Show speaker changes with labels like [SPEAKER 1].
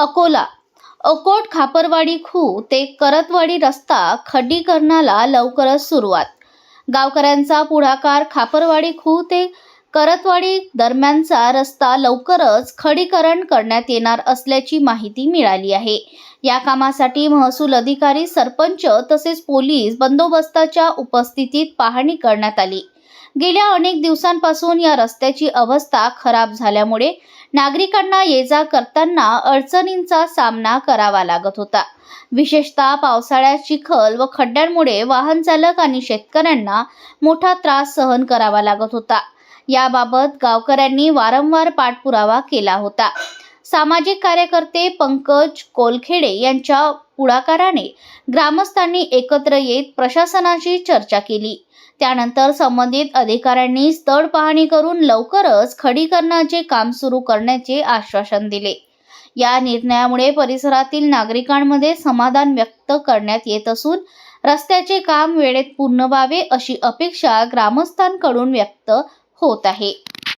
[SPEAKER 1] अकोला. अकोट खापरवाडी खू ते करतवाडी रस्ता खड्डीकरणाला लवकरच सुरुवात. गावकऱ्यांचा पुढाकार खापरवाडी खू ते करतवाडी दरम्यानचा रस्ता लवकरच खडीकरण करण्यात येणार असल्याची माहिती मिळाली आहे. या कामासाठी महसूल अधिकारी सरपंच तसेच पोलीस बंदोबस्ताच्या उपस्थितीत पाहणी करण्यात आली. गेल्या अनेक दिवसांपासून या रस्त्याची अवस्था खराब झाल्यामुळे नागरिकांना ये जा करताना अडचणींचा सामना करावा लागत होता. विशेषतः पावसाळ्यात चिखल व खड्ड्यांमुळे वाहन चालक आणि शेतकऱ्यांना मोठा त्रास सहन करावा लागत होता. याबाबत गावकऱ्यांनी वारंवार पाठपुरावा केला होता. सामाजिक कार्यकर्ते पंकज कोलखेडे यांच्या पुढाकाराने ग्रामस्थांनी एकत्र येत प्रशासनाशी चर्चा केली. त्यानंतर संबंधित अधिकाऱ्यांनी स्थळ पाहणी करून लवकरच खडीकरणाचे काम सुरू करण्याचे आश्वासन दिले. या निर्णयामुळे परिसरातील नागरिकांमध्ये समाधान व्यक्त करण्यात येत असून रस्त्याचे काम वेळेत पूर्ण व्हावे अशी अपेक्षा ग्रामस्थांकडून व्यक्त होत आहे.